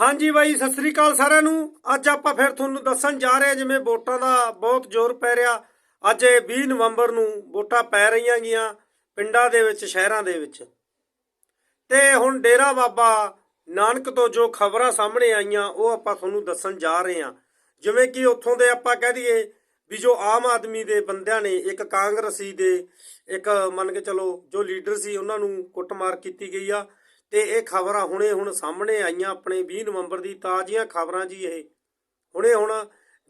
ਹਾਂਜੀ ਬਾਈ, ਸਤਿ ਸ੍ਰੀ ਅਕਾਲ ਸਾਰਿਆਂ ਨੂੰ। ਅੱਜ ਆਪਾਂ ਫਿਰ ਤੁਹਾਨੂੰ ਦੱਸਣ ਜਾ ਰਹੇ ਹਾਂ ਜਿਵੇਂ ਵੋਟਾਂ ਦਾ ਬਹੁਤ ਜ਼ੋਰ ਪੈ ਰਿਹਾ। ਅੱਜ ਇਹ 20 ਨਵੰਬਰ ਨੂੰ ਵੋਟਾਂ ਪੈ ਰਹੀਆਂ ਗੀਆਂ ਪਿੰਡਾਂ ਦੇ ਵਿੱਚ, ਸ਼ਹਿਰਾਂ ਦੇ ਵਿੱਚ। ਤੇ ਹੁਣ ਡੇਰਾ ਬਾਬਾ ਨਾਨਕ ਤੋਂ ਜੋ ਖਬਰਾਂ ਸਾਹਮਣੇ ਆਈਆਂ, ਉਹ ਆਪਾਂ ਤੁਹਾਨੂੰ ਦੱਸਣ ਜਾ ਰਹੇ ਹਾਂ। ਜਿਵੇਂ ਕਿ ਉੱਥੋਂ ਦੇ ਆਪਾਂ ਕਹਿ ਦਈਏ ਵੀ ਜੋ ਆਮ ਆਦਮੀ ਦੇ ਬੰਦਿਆਂ ਨੇ, ਇੱਕ ਕਾਂਗਰਸੀ ਦੇ, ਇੱਕ ਮੰਨ ਕੇ ਚਲੋ ਜੋ ਲੀਡਰ ਸੀ, ਉਹਨਾਂ ਨੂੰ ਕੁੱਟਮਾਰ ਕੀਤੀ ਗਈ ਆ। ਤੇ ਇਹ ਖਬਰਾਂ ਹੁਣੇ ਹੁਣ ਸਾਹਮਣੇ ਆਈਆਂ ਆਪਣੇ 20 ਨਵੰਬਰ ਦੀ ਤਾਜ਼ੀਆਂ ਖਬਰਾਂ ਜੀ ਇਹ। ਹੁਣੇ ਹੁਣ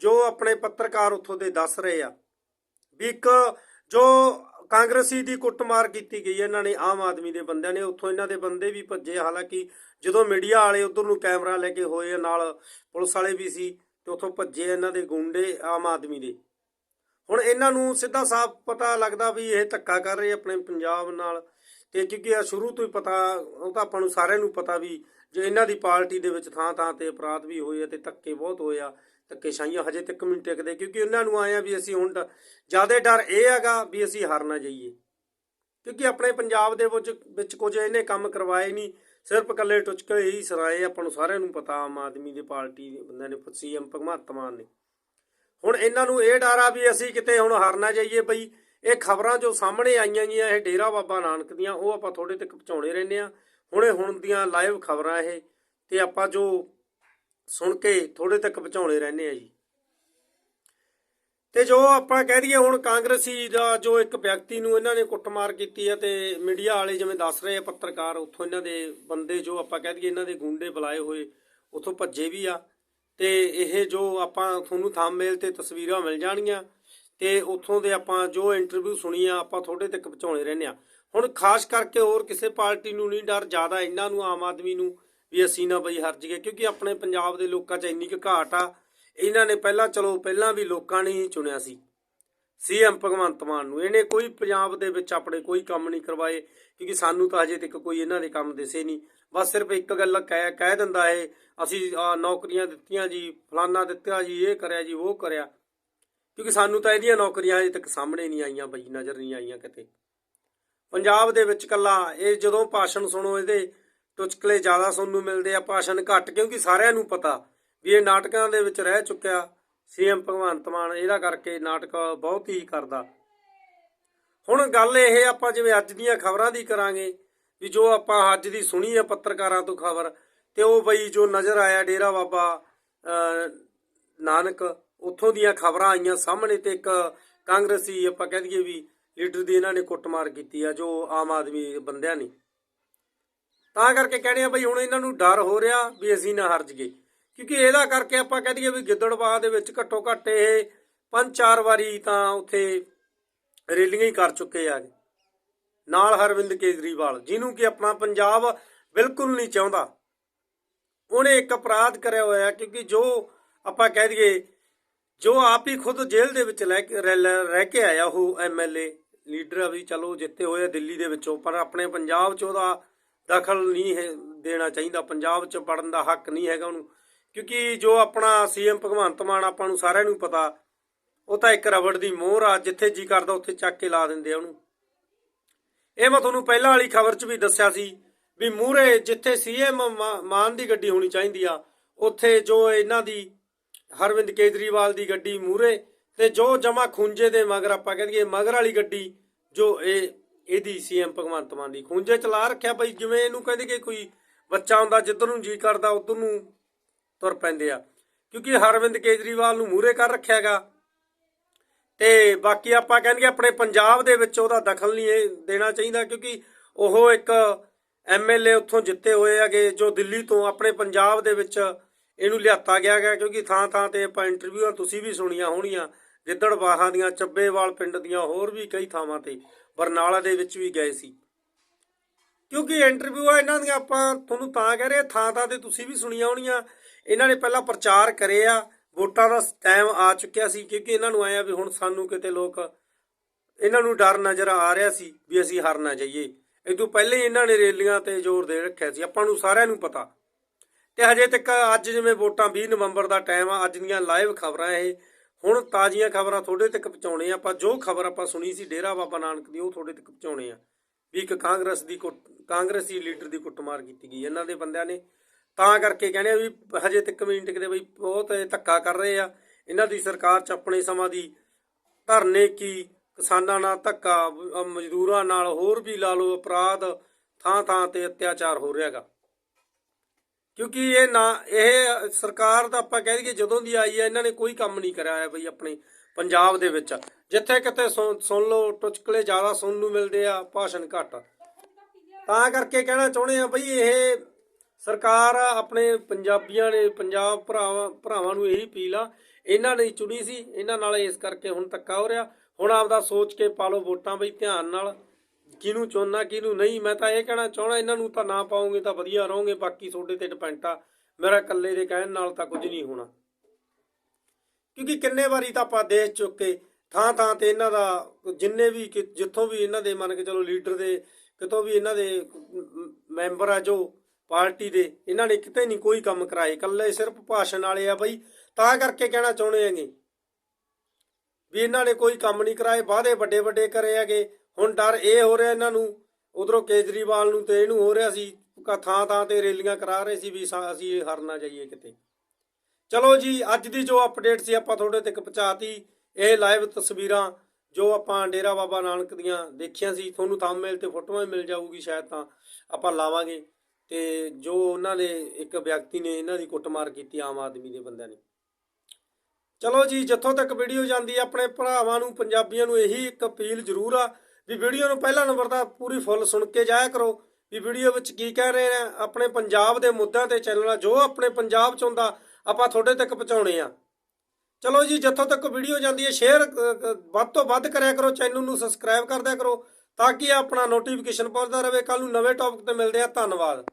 ਜੋ ਆਪਣੇ ਪੱਤਰਕਾਰ ਉੱਥੋਂ ਦੇ ਦੱਸ ਰਹੇ ਆ ਵੀ ਇੱਕ ਜੋ ਕਾਂਗਰਸੀ ਦੀ ਕੁੱਟਮਾਰ ਕੀਤੀ ਗਈ ਇਹਨਾਂ ਨੇ ਆਮ ਆਦਮੀ ਦੇ ਬੰਦਿਆਂ ਨੇ, ਉੱਥੋਂ ਇਹਨਾਂ ਦੇ ਬੰਦੇ ਵੀ ਭੱਜੇ ਹਾਲਾਂਕਿ ਜਦੋਂ ਮੀਡੀਆ ਵਾਲੇ ਉਧਰ ਨੂੰ ਕੈਮਰਾ ਲੈ ਕੇ ਹੋਏ ਨਾਲ ਪੁਲਿਸ ਵਾਲੇ ਵੀ ਸੀ ਤੇ ਉੱਥੋਂ ਭੱਜੇ ਇਹਨਾਂ ਦੇ ਗੁੰਡੇ ਆਮ ਆਦਮੀ ਦੇ। ਹੁਣ ਇਹਨਾਂ ਨੂੰ ਸਿੱਧਾ ਸਾਫ਼ ਪਤਾ ਲੱਗਦਾ ਵੀ ਇਹ ਧੱਕਾ ਕਰ ਰਹੇ ਆਪਣੇ ਪੰਜਾਬ ਨਾਲ। ਤੇ ਕਿਉਂਕਿ ਆ ਸ਼ੁਰੂ ਤੋਂ ਹੀ ਪਤਾ, ਉਹ ਤਾਂ ਆਪਾਂ ਨੂੰ ਸਾਰਿਆਂ ਨੂੰ ਪਤਾ ਵੀ ਜੇ ਇਹਨਾਂ ਦੀ ਪਾਰਟੀ ਦੇ ਵਿੱਚ ਥਾਂ ਥਾਂ ਤੇ ਅਪਰਾਧ ਵੀ ਹੋਏ ਆ ਤੇ ਧੱਕੇ ਬਹੁਤ ਹੋਏ ਆ ਧੱਕੇ ਸ਼ਾਹੀਆਂ ਹਜੇ ਤੱਕ ਵੀ ਨਹੀਂ ਟਿਕਦੇ, ਕਿਉਂਕਿ ਉਹਨਾਂ ਨੂੰ ਆਏ ਆ ਵੀ ਅਸੀਂ ਹੁਣ ਜ਼ਿਆਦਾ ਡਰ ਇਹ ਹੈਗਾ ਵੀ ਅਸੀਂ ਹਾਰ ਨਾ ਜਾਈਏ। ਕਿਉਂਕਿ ਆਪਣੇ ਪੰਜਾਬ ਦੇ ਵਿੱਚ ਵਿੱਚ ਕੁਝ ਇਹਨੇ ਕੰਮ ਕਰਵਾਏ ਨਹੀਂ, ਸਿਰਫ ਇਕੱਲੇ ਟੁਚਕੇ ਹੀ ਸਰਾਏ ਆਪਾਂ ਨੂੰ ਸਾਰਿਆਂ ਨੂੰ ਪਤਾ, ਆਮ ਆਦਮੀ ਦੀ ਪਾਰਟੀ ਦੇ ਬੰਦਿਆਂ ਨੇ, ਸੀਐਮ ਭਗਵੰਤ ਮਾਨ ਨੇ। ਹੁਣ ਇਹਨਾਂ ਨੂੰ ਇਹ ਡਰ ਆ ਵੀ ਅਸੀਂ ਕਿਤੇ ਹੁਣ ਹਾਰ ਨਾ ਜਾਈਏ ਬਈ ਇਹ ਖਬਰਾਂ ਜੋ ਸਾਹਮਣੇ ਆਈਆਂ ਗਈਆਂ, ਇਹ ਡੇਰਾ ਬਾਬਾ ਨਾਨਕ ਦੀਆਂ, ਉਹ ਆਪਾਂ ਥੋੜੇ ਤੱਕ ਪਹੁੰਚਾਉਣੇ ਰਹਿੰਦੇ ਆ ਹੁਣੇ ਹੁਣ ਦੀਆਂ ਲਾਈਵ ਖਬਰਾਂ ਇਹ, ਤੇ ਆਪਾਂ ਜੋ ਸੁਣ ਕੇ ਥੋੜੇ ਤੱਕ ਪਹੁੰਚਾਉਣੇ ਰਹਿੰਦੇ ਆ ਜੀ। ਤੇ ਜੋ ਆਪਾਂ ਕਹਿ ਦਈਏ, ਹੁਣ ਕਾਂਗਰਸੀ ਦਾ ਜੋ ਇੱਕ ਵਿਅਕਤੀ ਨੂੰ ਇਹਨਾਂ ਨੇ ਕੁੱਟਮਾਰ ਕੀਤੀ ਹੈ ਤੇ ਮੀਡੀਆ ਵਾਲੇ ਜਿਵੇਂ ਦੱਸ ਰਹੇ ਆ, ਪੱਤਰਕਾਰ ਉੱਥੋਂ ਇਹਨਾਂ ਦੇ ਬੰਦੇ ਜੋ ਆਪਾਂ ਕਹਿ ਦਈਏ, ਇਹਨਾਂ ਦੇ ਗੁੰਡੇ ਬੁਲਾਏ ਹੋਏ, ਉੱਥੋਂ ਭੱਜੇ ਵੀ ਆ। ਤੇ ਇਹ ਜੋ ਆਪਾਂ ਤੁਹਾਨੂੰ ਥੰਬਨੇਲ ਤੇ ਤਸਵੀਰਾਂ ਮਿਲ ਜਾਣਗੀਆਂ ਤੇ ਉੱਥੋਂ ਦੇ ਆਪਾਂ ਜੋ ਇੰਟਰਵਿਊ ਸੁਣੀ ਆ ਆਪਾਂ ਥੋੜੇ ਤੱਕ ਪਹੁੰਚਾਉਣੇ ਰਹਿੰਦੇ ਆ ਹੁਣ ਖਾਸ ਕਰਕੇ ਹੋਰ ਕਿਸੇ ਪਾਰਟੀ ਨੂੰ ਨਹੀਂ ਡਰ, ਜ਼ਿਆਦਾ ਇਹਨਾਂ ਨੂੰ, ਆਮ ਆਦਮੀ ਨੂੰ ਵੀ ਅਸੀਂ ਨਾ ਬਈ ਹਰ ਜਗੇ ਕਿਉਂਕਿ ਆਪਣੇ ਪੰਜਾਬ ਦੇ ਲੋਕਾਂ 'ਚ ਇੰਨੀ ਕੁ ਘਾਟ ਆ, ਇਹਨਾਂ ਨੇ ਪਹਿਲਾਂ, ਚਲੋ ਪਹਿਲਾਂ ਵੀ ਲੋਕਾਂ ਨੇ ਹੀ ਚੁਣਿਆ ਸੀ। ਸੀਐਮ ਭਗਵੰਤ ਮਾਨ ਨੂੰ, ਇਹਨੇ ਕੋਈ ਪੰਜਾਬ ਦੇ ਵਿੱਚ ਆਪਣੇ ਕੋਈ ਕੰਮ ਨਹੀਂ ਕਰਵਾਏ, ਕਿਉਂਕਿ ਸਾਨੂੰ ਤਾਂ ਅਜੇ ਤੱਕ ਕੋਈ ਇਹਨਾਂ ਦੇ ਕੰਮ ਦਿਸੇ ਨਹੀਂ। ਬਸ ਸਿਰਫ ਇੱਕ ਗੱਲ ਕਹਿ ਕਹਿ ਦਿੰਦਾ ਏ, ਅਸੀਂ ਨੌਕਰੀਆਂ ਦਿੱਤੀਆਂ ਜੀ, ਫਲਾਨਾ ਦਿੱਤਾ ਜੀ, ਇਹ ਕਰਿਆ ਜੀ, ਉਹ ਕਰਿਆ। ਕਿਉਂਕਿ ਸਾਨੂੰ ਤਾਂ ਇਹਦੀਆਂ ਨੌਕਰੀਆਂ ਅਜੇ ਤੱਕ ਸਾਹਮਣੇ ਨਹੀਂ ਆਈਆਂ ਬਈ, ਨਜ਼ਰ ਨਹੀਂ ਆਈਆਂ ਕਿਤੇ। ਪੰਜਾਬ ਦੇ ਵਿੱਚ ਕੱਲਾ ਇਹ ਜਦੋਂ ਭਾਸ਼ਣ ਸੁਣੋ ਇਹਦੇ ਟੁਚਕਲੇ ਜ਼ਿਆਦਾ ਸੁਣਨ ਨੂੰ ਮਿਲਦੇ ਆ, ਭਾਸ਼ਣ ਘੱਟ, ਕਿਉਂਕਿ ਸਾਰਿਆਂ ਨੂੰ ਪਤਾ ਵੀ ਇਹ ਨਾਟਕਾਂ ਦੇ ਵਿੱਚ ਰਹਿ ਚੁੱਕਿਆ ਸੀਐਮ ਭਗਵੰਤ ਮਾਨ, ਇਹਦਾ ਕਰਕੇ ਨਾਟਕ ਬਹੁਤ ਹੀ ਕਰਦਾ। ਹੁਣ ਗੱਲ ਇਹ, ਆਪਾਂ ਜਿਵੇਂ ਅੱਜ ਦੀਆਂ ਖਬਰਾਂ ਦੀ ਕਰਾਂਗੇ, ਵੀ ਜੋ ਆਪਾਂ ਅੱਜ ਦੀ ਸੁਣੀ ਆ ਪੱਤਰਕਾਰਾਂ ਤੋਂ ਖਬਰ, ਤੇ ਉਹ ਬਈ ਜੋ ਨਜ਼ਰ ਆਇਆ ਡੇਰਾ ਬਾਬਾ ਨਾਨਕ ਉੱਥੋਂ ਦੀਆਂ ਖਬਰਾਂ ਆਈਆਂ ਸਾਹਮਣੇ ਤੇ ਇੱਕ ਕਾਂਗਰਸੀ ਆਪਾਂ ਕਹਿ ਦਈਏ ਵੀ ਲੀਡਰ ਦੀ ਇਹਨਾਂ ਨੇ ਕੁੱਟਮਾਰ ਕੀਤੀ ਆ, ਜੋ ਆਮ ਆਦਮੀ ਬੰਦਿਆਂ ਨੇ। ਤਾਂ ਕਰਕੇ ਕਹਿੰਦੇ ਆ ਬਈ ਹੁਣ ਇਹਨਾਂ ਨੂੰ ਡਰ ਹੋ ਰਿਹਾ ਵੀ ਅਸੀਂ ਨਾ ਹਰਜ ਗਏ ਕਿਉਂਕਿ ਇਹਦਾ ਕਰਕੇ ਆਪਾਂ ਕਹਿ ਦਈਏ ਵੀ ਗਿੱਦੜਬਾਹ ਦੇ ਵਿੱਚ ਘੱਟੋ ਘੱਟ ਇਹ ਪੰਜ ਚਾਰ ਵਾਰੀ ਤਾਂ ਉੱਥੇ ਰੈਲੀਆਂ ਹੀ ਕਰ ਚੁੱਕੇ ਆ। ਨਾਲ ਹਰਵਿੰਦ ਕੇਜਰੀਵਾਲ, ਜਿਹਨੂੰ ਕਿ ਆਪਣਾ ਪੰਜਾਬ ਬਿਲਕੁਲ ਨਹੀਂ ਚਾਹੁੰਦਾ। ਉਹਨੇ ਇੱਕ ਅਪਰਾਧ ਕਰਿਆ ਹੋਇਆ, ਕਿਉਂਕਿ ਜੋ ਆਪਾਂ ਕਹਿ ਦਈਏ ਜੋ ਆਪ ਹੀ ਖੁਦ ਜੇਲ੍ਹ ਦੇ ਵਿੱਚ ਲੈ ਕੇ ਰਹਿ ਲੈ- ਰਹਿ ਕੇ ਆਇਆ ਉਹ ਐਮਐਲਏ ਲੀਡਰ ਆ ਵੀ ਚਲੋ ਜਿੱਤੇ ਹੋਏ ਆ ਦਿੱਲੀ ਦੇ ਵਿੱਚੋਂ, ਪਰ ਆਪਣੇ ਪੰਜਾਬ 'ਚ ਉਹਦਾ ਦਖਲ ਨਹੀਂ ਹੈ ਦੇਣਾ ਚਾਹੀਦਾ। ਪੰਜਾਬ 'ਚ ਪੜਨ ਦਾ ਹੱਕ ਨਹੀਂ ਹੈਗਾ ਉਹਨੂੰ। ਕਿਉਂਕਿ ਜੋ ਆਪਣਾ ਸੀਐਮ ਭਗਵੰਤ ਮਾਨ ਆਪਾਂ ਨੂੰ ਸਾਰਿਆਂ ਨੂੰ ਪਤਾ, ਉਹ ਤਾਂ ਇੱਕ ਰਬੜ ਦੀ ਮੋਹਰ ਆ, ਜਿੱਥੇ ਜੀ ਕਰਦਾ ਉੱਥੇ ਚੱਕ ਕੇ ਲਾ ਦਿੰਦੇ ਆ ਉਹਨੂੰ। ਇਹ ਮੈਂ ਤੁਹਾਨੂੰ ਪਹਿਲਾਂ ਵਾਲੀ ਖਬਰ 'ਚ ਵੀ ਦੱਸਿਆ ਸੀ ਵੀ ਮੂਹਰੇ ਜਿੱਥੇ ਸੀਐਮ ਮਾਨ ਦੀ ਗੱਡੀ ਹੋਣੀ ਚਾਹੀਦੀ ਆ, ਉੱਥੇ ਜੋ ਇਹਨਾਂ ਦੀ ਹਰਵਿੰਦ ਕੇਜਰੀਵਾਲ ਦੀ ਗੱਡੀ ਮੂਹਰੇ ਤੇ ਜੋ ਜਮਾ ਖੁੰਝੇ ਦੇ ਮਗਰ ਆਪਾਂ ਕਹਿੰਦੇ ਮਗਰ ਵਾਲੀ ਗੱਡੀ ਜੋ ਇਹ, ਇਹਦੀ ਸੀਐਮ ਭਗਵੰਤ ਮਾਨ ਦੀ। ਖੁੰਝੇ ਚਲਾ ਰੱਖਿਆ ਬਈ, ਜਿਵੇਂ ਇਹਨੂੰ ਕਹਿੰਦੇ ਕਿ ਕੋਈ ਬੱਚਾ ਹੁੰਦਾ ਜਿੱਧਰ ਨੂੰ ਜੀ ਕਰਦਾ, ਉਧਰ ਨੂੰ ਤੁਰ ਪੈਂਦੇ ਆ। ਕਿਉਂਕਿ ਹਰਵਿੰਦ ਕੇਜਰੀਵਾਲ ਨੂੰ ਮੂਹਰੇ ਕਰ ਰੱਖਿਆਗਾ ਤੇ ਬਾਕੀ ਆਪਾਂ ਕਹਿੰਦੇ ਆਪਣੇ ਪੰਜਾਬ ਦੇ ਵਿੱਚ ਉਹਦਾ ਦਖਲ ਨਹੀਂ ਦੇਣਾ ਚਾਹੀਦਾ, ਕਿਉਂਕਿ ਉਹ ਇੱਕ ਐਮਐਲਏ ਉੱਥੋਂ ਜਿੱਤੇ ਹੋਏ ਹੈਗੇ, ਜੋ ਦਿੱਲੀ ਤੋਂ ਆਪਣੇ ਪੰਜਾਬ ਦੇ ਵਿੱਚ ਇਹਨੂੰ ਲਿਆਤਾ ਗਿਆ ਗਿਆ ਕਿਉਂਕਿ ਥਾਂ ਥਾਂ ਤੇ ਆਪਾਂ ਇੰਟਰਵਿਊਆਂ ਤੁਸੀਂ ਵੀ ਸੁਣੀਆਂ ਹੋਣੀਆਂ। ਗਿੱਦੜਬਾਹਾਂ ਦੀਆਂ, ਚੱਬੇਵਾਲ ਪਿੰਡ ਦੀਆਂ ਹੋਰ ਵੀ ਕਈ ਥਾਵਾਂ ਤੇ ਬਰਨਾਲਾ ਦੇ ਵਿੱਚ ਵੀ ਗਏ ਸੀ। ਕਿਉਂਕਿ ਇੰਟਰਵਿਊ ਆ ਇਹਨਾਂ ਦੀਆਂ ਆਪਾਂ ਤੁਹਾਨੂੰ ਤਾਂ ਕਹਿ ਰਹੇ ਥਾਂ ਥਾਂ ਤੇ ਤੁਸੀਂ ਵੀ ਸੁਣੀਆਂ ਹੋਣੀਆਂ। ਇਹਨਾਂ ਨੇ ਪਹਿਲਾਂ ਪ੍ਰਚਾਰ ਕਰੇ ਆ, ਵੋਟਾਂ ਦਾ ਟਾਈਮ ਆ ਚੁੱਕਿਆ ਸੀ ਕਿਉਂਕਿ ਇਹਨਾਂ ਨੂੰ ਆਇਆ ਵੀ ਹੁਣ ਸਾਨੂੰ ਕਿਤੇ ਲੋਕ ਇਹਨਾਂ ਨੂੰ ਡਰ ਨਜ਼ਰ ਆ ਰਿਹਾ ਸੀ ਵੀ ਅਸੀਂ ਹਾਰ ਨਾ ਜਾਈਏ। ਇਹ ਤੋਂ ਪਹਿਲੇ ਹੀ ਇਹਨਾਂ ਨੇ ਰੈਲੀਆਂ ਤੇ ਜ਼ੋਰ ਦੇ ਰੱਖਿਆ ਸੀ। ਆਪਾਂ ਨੂੰ ਸਾਰਿਆਂ ਨੂੰ ਪਤਾ। ਤੇ ਹਜੇ ਤੱਕ ਅੱਜ ਜਿਵੇਂ ਵੋਟਾਂ 20 ਨਵੰਬਰ ਦਾ ਟਾਈਮ ਆ, ਅੱਜ ਦੀਆਂ ਲਾਈਵ ਖਬਰਾਂ ਇਹ, ਹੁਣ ਤਾਜ਼ੀਆਂ ਖਬਰਾਂ ਤੁਹਾਡੇ ਤੱਕ ਪਹੁੰਚਾਉਣੇ ਆ। ਆਪਾਂ ਜੋ ਖਬਰ ਆਪਾਂ ਸੁਣੀ ਸੀ ਡੇਰਾ ਬਾਬਾ ਨਾਨਕ ਦੀ, ਉਹ ਤੁਹਾਡੇ ਤੱਕ ਪਹੁੰਚਾਉਣੇ ਆ। ਵੀ ਇੱਕ ਕਾਂਗਰਸ ਦੀ ਕੁੱਟ- ਕਾਂਗਰਸੀ ਲੀਡਰ ਦੀ ਕੁੱਟਮਾਰ ਕੀਤੀ ਗਈ ਇਹਨਾਂ ਦੇ ਬੰਦਿਆਂ ਨੇ। ਤਾਂ ਕਰਕੇ ਕਹਿੰਦੇ ਆ ਵੀ ਹਜੇ ਤੱਕ ਵੀ ਨਹੀਂ ਬਈ, ਬਹੁਤ ਇਹ ਧੱਕਾ ਕਰ ਰਹੇ ਆ। ਇਹਨਾਂ ਦੀ ਸਰਕਾਰ ਚ ਆਪਣੇ ਸਮਾਂ ਦੀ ਧਰਨੇ ਕੀ, ਕਿਸਾਨਾਂ ਨਾਲ ਧੱਕਾ ਮਜ਼ਦੂਰਾਂ ਨਾਲ ਹੋਰ ਵੀ ਲਾ ਲਓ ਅਪਰਾਧ ਥਾਂ ਥਾਂ ਤੇ ਅਤਿਆਚਾਰ ਹੋ ਰਿਹਾਗਾ ਕਿਉਂਕਿ ਇਹ ਨਾ, ਇਹ ਸਰਕਾਰ ਤਾਂ ਆਪਾਂ ਕਹਿ ਦਈਏ ਜਦੋਂ ਦੀ ਆਈ ਹੈ, ਇਹਨਾਂ ਨੇ ਕੋਈ ਕੰਮ ਨਹੀਂ ਕਰਾਇਆ ਬਈ ਆਪਣੇ ਪੰਜਾਬ ਦੇ ਵਿੱਚ। ਜਿੱਥੇ ਕਿਤੇ ਸੁਣ ਸੁਣ ਲਓ, ਟੁਚਕਲੇ ਜ਼ਿਆਦਾ ਸੁਣਨ ਨੂੰ ਮਿਲਦੇ ਆ, ਭਾਸ਼ਣ ਘੱਟ। ਤਾਂ ਕਰਕੇ ਕਹਿਣਾ ਚਾਹੁੰਦੇ ਆ ਬਈ ਇਹ ਸਰਕਾਰ ਆਪਣੇ ਪੰਜਾਬੀਆਂ ਨੇ, ਪੰਜਾਬ ਭਰਾਵਾਂ ਭਰਾਵਾਂ ਨੂੰ ਇਹੀ ਅਪੀਲ ਆ, ਇਹਨਾਂ ਨੇ ਚੁਣੀ ਸੀ, ਇਹਨਾਂ ਨਾਲ ਇਸ ਕਰਕੇ ਹੁਣ ਧੱਕਾ ਹੋ ਰਿਹਾ। ਹੁਣ ਆਪਦਾ ਸੋਚ ਕੇ ਪਾ ਲਓ ਵੋਟਾਂ ਬਈ ਧਿਆਨ ਨਾਲ। ਕਿਹਨੂੰ ਚੁਣਨਾ ਕਿਹਨੂੰ ਨਹੀਂ, ਮੈਂ ਤਾਂ ਇਹ ਕਹਿਣਾ ਚਾਹਣਾ ਇਹਨਾਂ ਨੂੰ ਤਾਂ ਨਾ ਪਾਉਂਗੇ ਤਾਂ ਵਧੀਆ ਰਹੋਗੇ, ਬਾਕੀ ਤੁਹਾਡੇ ਤੇ ਡਿਪੈਂਡ ਆ। ਮੇਰਾ ਇਕੱਲੇ ਦੇ ਕਹਿਣ ਨਾਲ ਤਾਂ ਕੁਝ ਨਹੀਂ ਹੋਣਾ। ਕਿਉਂਕਿ ਕਿੰਨੇ ਵਾਰੀ ਤਾਂ ਆਪਾਂ ਦੇਖ ਚੁੱਕੇ ਥਾਂ ਥਾਂ ਤੇ ਇਹਨਾਂ ਦਾ, ਜਿੰਨੇ ਵੀ ਜਿੱਥੋਂ ਵੀ ਇਹਨਾਂ ਦੇ ਮੰਨ ਕੇ ਚਲੋ ਲੀਡਰ ਦੇ, ਕਿਤੋਂ ਵੀ ਇਹਨਾਂ ਦੇ ਮੈਂਬਰ ਆ ਜੋ ਪਾਰਟੀ ਦੇ, ਇਹਨਾਂ ਨੇ ਕਿਤੇ ਨਹੀਂ ਕੋਈ ਕੰਮ ਕਰਾਏ। ਇਕੱਲੇ ਸਿਰਫ ਭਾਸ਼ਣ ਵਾਲੇ ਆ ਬਈ, ਤਾਂ ਕਰਕੇ ਕਹਿਣਾ ਚਾਹੁੰਦੇ ਹੈਗੇ। ਵੀ ਇਹਨਾਂ ਨੇ ਕੋਈ ਕੰਮ ਨਹੀਂ ਕਰਾਏ, ਵਾਅਦੇ ਵੱਡੇ ਵੱਡੇ ਕਰੇ ਹੈਗੇ। ਹੁਣ ਡਰ ਇਹ ਹੋ ਰਿਹਾ ਇਹਨਾਂ ਨੂੰ, ਉਧਰੋਂ ਕੇਜਰੀਵਾਲ ਨੂੰ ਤੇ ਇਹਨੂੰ ਹੋ ਰਿਹਾ ਸੀ ਥਾਂ ਥਾਂ ਤੇ ਰੈਲੀਆਂ ਕਰਾ ਰਹੇ ਸੀ ਵੀ ਸਾ- ਅਸੀਂ ਇਹ ਹਾਰ ਨਾ ਜਾਈਏ ਕਿਤੇ। ਚਲੋ ਜੀ, ਅੱਜ ਦੀ ਜੋ ਅਪਡੇਟ ਸੀ, ਆਪਾਂ ਤੁਹਾਡੇ ਤੱਕ ਪਹੁੰਚਾਤੀ, ਇਹ ਲਾਈਵ ਤਸਵੀਰਾਂ ਜੋ ਆਪਾਂ ਡੇਰਾ ਬਾਬਾ ਨਾਨਕ ਦੀਆਂ ਦੇਖੀਆਂ ਸੀ, ਤੁਹਾਨੂੰ ਥੰਬਨੇਲ ਤੇ ਫੋਟੋਆਂ ਮਿਲ ਜਾਊਗੀ ਸ਼ਾਇਦ ਤਾਂ, ਆਪਾਂ ਲਾਵਾਂਗੇ। ਤੇ ਜੋ ਉਹਨਾਂ ਨੇ ਇੱਕ ਵਿਅਕਤੀ ਨੇ ਇਹਨਾਂ ਦੀ ਕੁੱਟਮਾਰ ਕੀਤੀ ਆਮ ਆਦਮੀ ਦੇ ਬੰਦਿਆਂ ਨੇ। ਚਲੋ ਜੀ, ਜਿੱਥੋਂ ਤੱਕ ਵੀਡੀਓ ਜਾਂਦੀ ਆਪਣੇ ਭਰਾਵਾਂ ਨੂੰ, ਪੰਜਾਬੀਆਂ ਨੂੰ ਇਹੀ ਇੱਕ ਅਪੀਲ ਜ਼ਰੂਰ ਆ ਵੀ ਵੀਡੀਓ ਨੂੰ ਪਹਿਲਾ ਨੰਬਰ ਦਾ ਪੂਰੀ ਫੁੱਲ ਸੁਣ ਕੇ ਜਾਇਆ ਕਰੋ। ਵੀ ਵੀਡੀਓ ਵਿੱਚ ਕੀ ਕਹਿ ਰਹੇ ਨੇ, ਆਪਣੇ ਪੰਜਾਬ ਦੇ ਮੁੱਦਿਆਂ ਤੇ ਚੱਲਣਾ ਜੋ ਆਪਣੇ ਪੰਜਾਬ ਚ ਹੁੰਦਾ, ਆਪਾਂ ਤੁਹਾਡੇ ਤੱਕ ਪਹੁੰਚਾਉਣੇ ਆ। ਚਲੋ ਜੀ, ਜਿੱਥੋਂ ਤੱਕ ਵੀਡੀਓ ਜਾਂਦੀ ਹੈ ਸ਼ੇਅਰ ਵੱਧ ਤੋਂ ਵੱਧ ਕਰਿਆ ਕਰੋ ਚੈਨਲ ਨੂੰ ਸਬਸਕ੍ਰਾਈਬ ਕਰਦਿਆ ਕਰੋ, ਤਾਂ ਕਿ ਆਪਣਾ ਨੋਟੀਫਿਕੇਸ਼ਨ ਪਹੁੰਚਦਾ ਰਹੇ। ਕੱਲ ਨੂੰ ਨਵੇਂ ਟੌਪਿਕ ਤੇ ਮਿਲਦੇ ਆ, ਧੰਨਵਾਦ।